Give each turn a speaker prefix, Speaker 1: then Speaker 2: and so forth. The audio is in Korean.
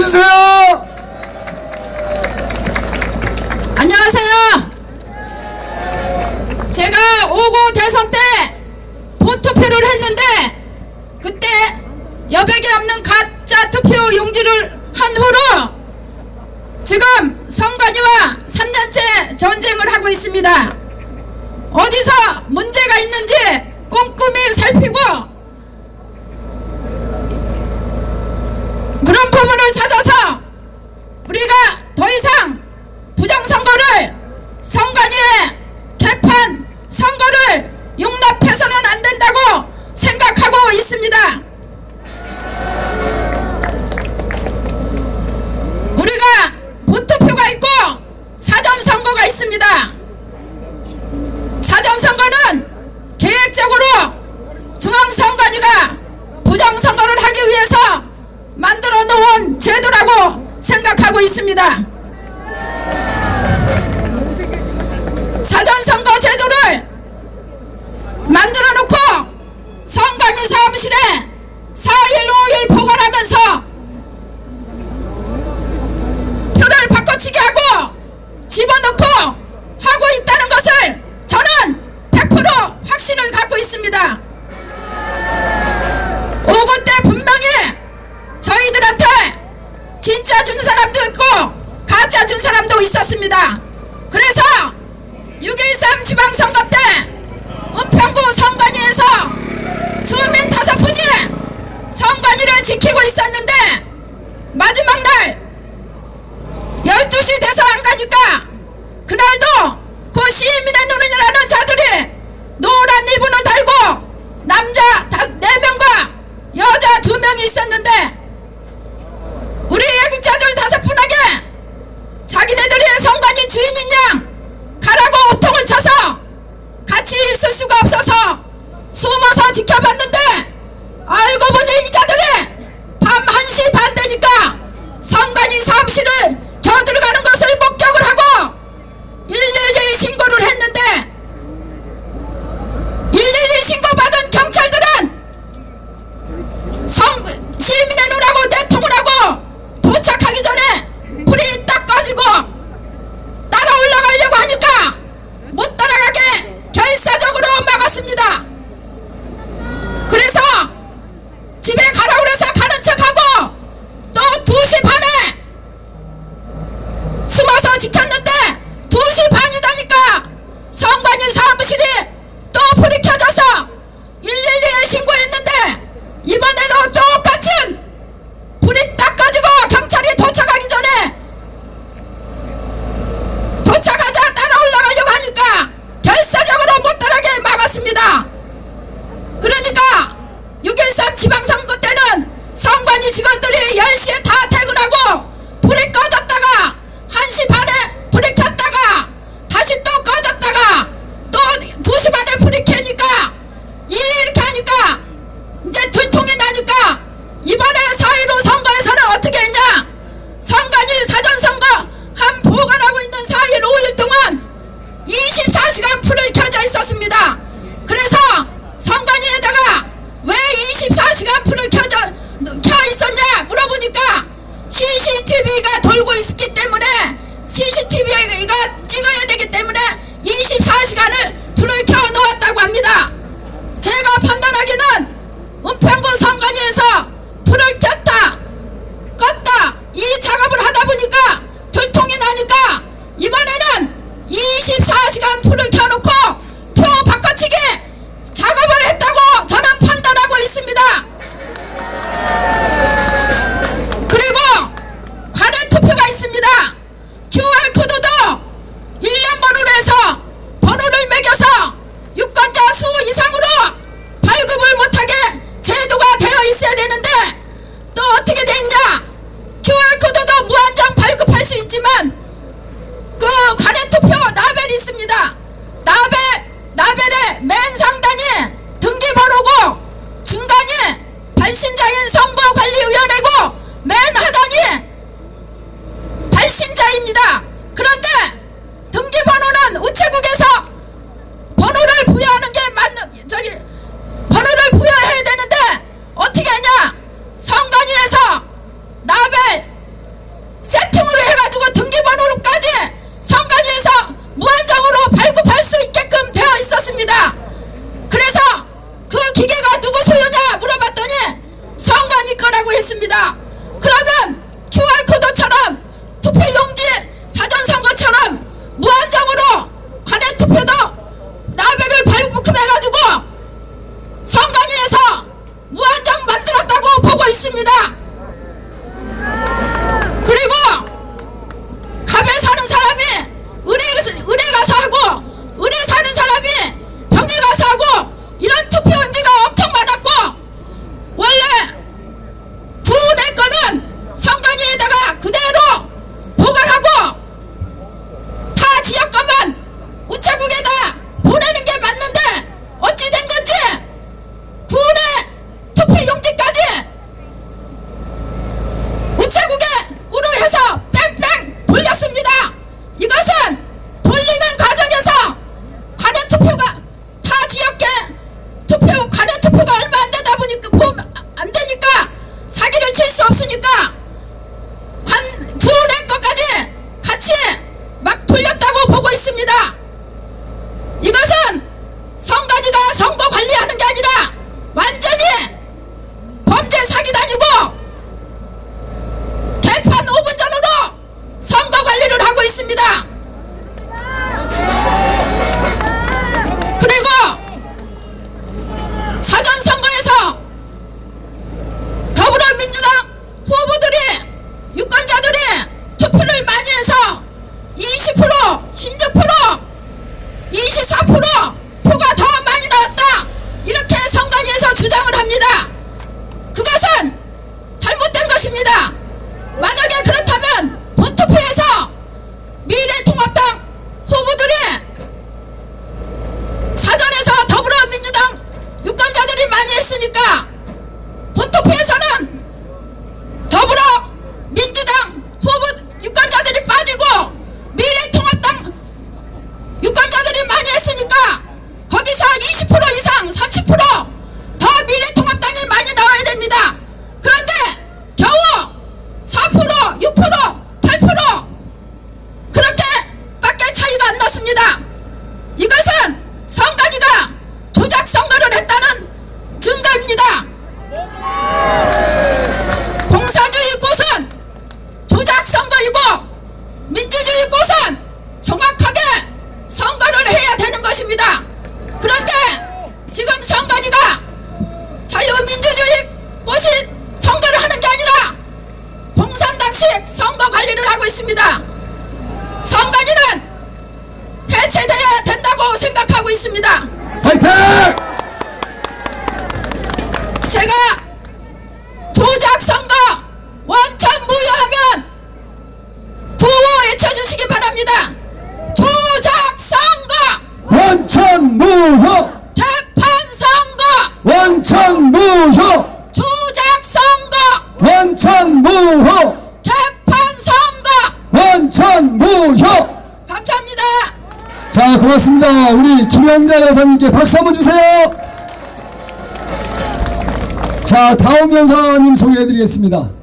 Speaker 1: 주세요.
Speaker 2: 안녕하세요. 제가 5구 대선 때 보트 표를 했는데 그때 여백이 없는 가짜 투표 용지를 한 후로 지금 선관위와 3년째 전쟁을 하고 있습니다. 어디서 문제가 있는지 꼼꼼히 살피고 그런 부분을 찾아서 우리가 더 이상 부정선거를 선관위에 개판 선거를 용납해서는 안 된다고 생각하고 있습니다. 우리가 보투표가 있고 사전선거가 있습니다. 하고 있습니다. 준 사람도 있고 가짜 준 사람도 있었습니다. 그래서 6.13 지방선거 때 은평구 선관위에서 주민 다섯 분이 선관위를 지키고 있었 있습니다.
Speaker 1: 감사합니다. 우리 김영자 여사님께 박수 한번 주세요. 자, 다음 연사님 소개해드리겠습니다.